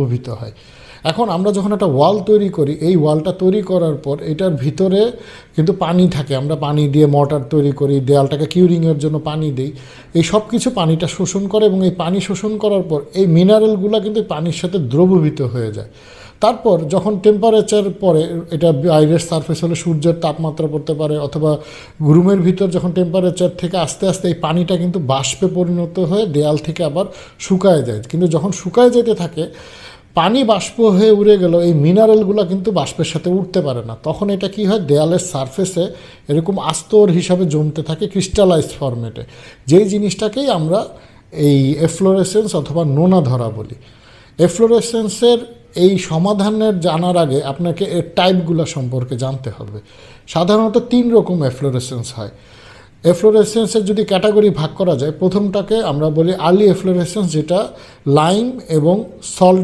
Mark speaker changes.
Speaker 1: দ্রবীভূত হয়। এখন আমরা যখন একটা ওয়াল তৈরি করি, এই ওয়ালটা তৈরি করার পর এটার ভিতরে কিন্তু পানি থাকে। আমরা পানি দিয়ে মর্টার তৈরি করি, দেয়ালটাকে কিউরিংয়ের জন্য পানি দিই। এই সব কিছু পানিটা শোষণ করে এবং এই পানি শোষণ করার পর এই মিনারেলগুলো কিন্তু পানির সাথে দ্রবীভূত হয়ে যায়। তারপর যখন টেম্পারেচার পরে, এটা বাইরের সারফেস হলে সূর্যের তাপমাত্রা পড়তে পারে অথবা রুমের ভিতর যখন টেম্পারেচার থেকে আস্তে আস্তে এই পানিটা কিন্তু বাষ্পে পরিণত হয়ে দেয়াল থেকে আবার শুকায় যায়। কিন্তু যখন শুকায় যেতে থাকে পানি বাষ্প হয়ে উড়ে গেল, এই মিনারেলগুলো কিন্তু বাষ্পের সাথে উঠতে পারে না। তখন এটা কি হয়? দেয়ালের সারফেসে এরকম আস্তর হিসাবে জমতে থাকে ক্রিস্টালাইজ ফরম্যাটে যেই জিনিসটাকেই আমরা এই এফ্লোরেসেন্স অথবা নোনা ধরা বলি। এফ্লোরেসেন্সের এই সমাধানের জানার আগে আপনাকে এর টাইপগুলো সম্পর্কে জানতে হবে। সাধারণত তিন রকম এফ্লোরেসেন্স হয়। এফ্লোরেসেন্সের যদি ক্যাটাগরি ভাগ করা যায়, প্রথমটাকে আমরা বলি আর্লি এফ্লোরেসেন্স যেটা লাইম এবং সল্ট